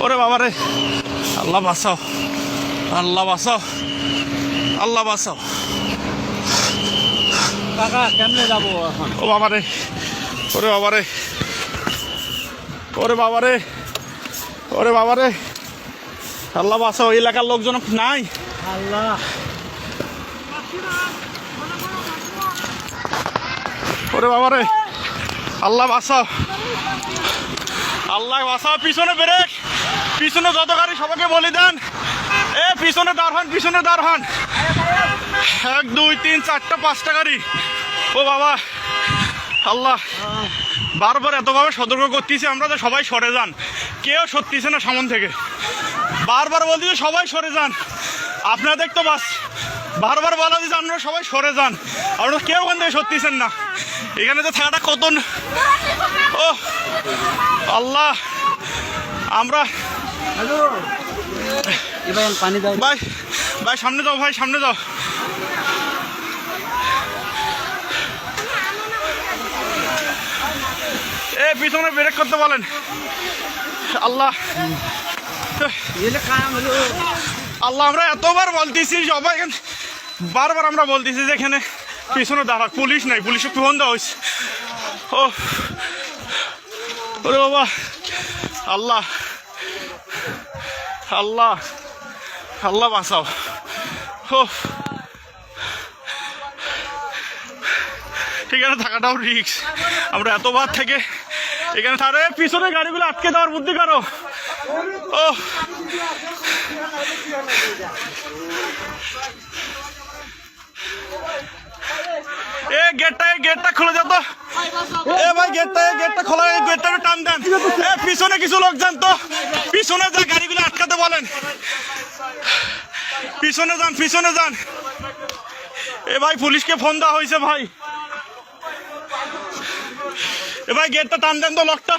ওরে বাবারে। আল্লাহ বাঁচাও। আল্লাহ বাঁচাও। আল্লাহ বাঁচাও। কাকা কেমনে যাব এখন? ও বাবারে। ওরে বাবারে। ওরে বাবারে। ওরে বাবারে। আল্লাহ বাঁচাও। এই এলাকার লোকজন নাই? আল্লাহ। ওরে বাবারে। আল্লাহ বাঁচাও। আল্লাহ বাঁচাও পিছনে ব্রেক। পিছনে যত গাড়ি সবাইকে বলে দেন। এ, পিছনে দাঁড় হন, পিছনে দাঁড় হন। এক, দুই, তিন, চারটা, পাঁচটা গাড়ি। ও বাবা, আল্লাহ, বারবার এতভাবে সতর্ক করতেছি আমরা তো সবাই সরে যান। কেউ সত্যিছে না সামন থেকে। বারবার বলতেছি সবাই সরে যান। আপনাদের তো বাস। বারবার বলা দিচ্ছে আপনারা সবাই সরে যান। আপনারা কেউ ওখান থেকে সত্যিছেন না। এখানে তো থাকাটা কত ও, আল্লাহ, আমরা হ্যালো ভাই ভাই, সামনে যাও ভাই, সামনে যাও এ, পিছনে ব্রেক করতে বলেন। আল্লাহ। আল্লাহ, আমরা এতবার বলতেছি, সবাই বারবার আমরা বলতেছি যে এখানে পিছনে দাঁড়া, পুলিশ নাই, পুলিশে ফোন দেওয়া হয়েছে? ও ওরে বাবা। আল্লাহ। আল্লাহ আল্লাহ বাঁচাও। ও এখানে থাকাটাও রিক্স আমরা এতবার থেকে এখানে তারে পিছনে গাড়িগুলো আটকে দেওয়ার বুদ্ধি করো। ও এ, গেটটা এই গেটটা খুলে যাও তো। এ ভাই, গেটটা গেটটা খোলা গেটটা টান দেন। পিছনে কিছু লোক যান তো। পিছনে যা গাড়িগুলো বলেন। পিছনে যান পিছনে যান। এ ভাই, পুলিশকে ফোন দেওয়া হয়েছে ভাই। এ ভাই গেটটা টান দেন তো লকটা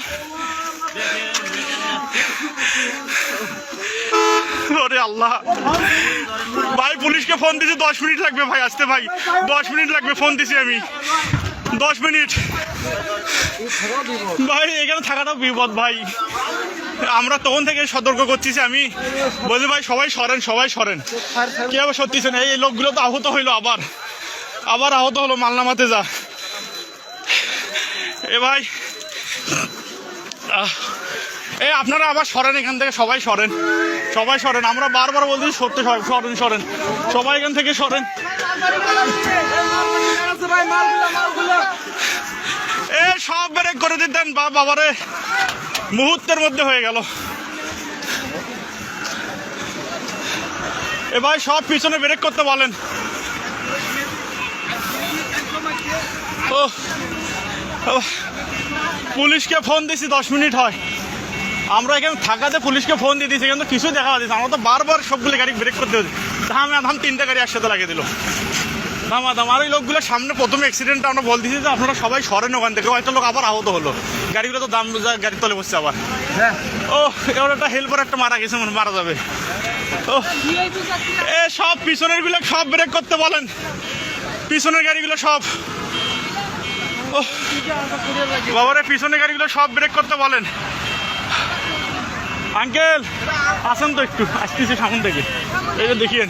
ওরে আল্লাহ। ভাই, পুলিশকে ফোন দিছি, দশ মিনিট লাগবে ভাই, আসতে ভাই। দশ মিনিট লাগবে ফোন দিছি আমি। দশ মিনিট। ভাই, এখানে থাকাটাও বিপদ, ভাই। আমরা তখন থেকে সতর্ক করতেছি, আমি বলি, ভাই, সবাই সরেন সবাই সরেন। কে আবার সত্যিছে না এই লোকগুলো তো আহত হইল আবার। আবার আহত হলো, মালনামাতে যা। এ ভাই এ, আপনারা আবার সরেন এখান থেকে, সবাই সরেন সবাই সরেন। আমরা বারবার বলছি, সত্য সরেন সরেন। সবাই এখান থেকে সরেন। সব ব্রেক করে দিতেন, বা বাবারে মুহূর্তের মধ্যে হয়ে গেল। এ ভাই সব পিছনে ব্রেক করতে বলেন ও পুলিশকে ফোন দিছি, দশ মিনিট হয়। আমরা এখানে থাকাতে পুলিশকে ফোন দিয়ে দিয়েছি, কিন্তু কিছু দেখা দিচ্ছে আমরা তো বারবার সবগুলো গাড়ি ব্রেক করতে হচ্ছে। ধামে ধাম তিনটা গাড়ি একসাথে লাগিয়ে দিল। ধামা ধাম আর এই লোকগুলো সামনে প্রথম অ্যাক্সিডেন্টটা আমরা বলতেছি যে আপনারা সবাই সরেন ওখান থেকে। হয়তো লোক আবার আহত হলো। গাড়িগুলো তো দাম গাড়ির তলে বসছে আবার। হ্যাঁ। ও এবার একটা হেল্পার একটা মারা গেছে মনে মারা যাবে। ও এ সব পিছনেরগুলো সব ব্রেক করতে বলেন। পিছনের গাড়িগুলো সব। বাবারে পিছনের গাড়িগুলো সব ব্রেক করতে বলেন। আঙ্কেল আসেন তো একটু। আসতেছি সামন থেকে। এই যে দেখিয়েন।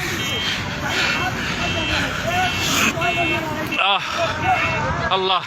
আল্লাহ।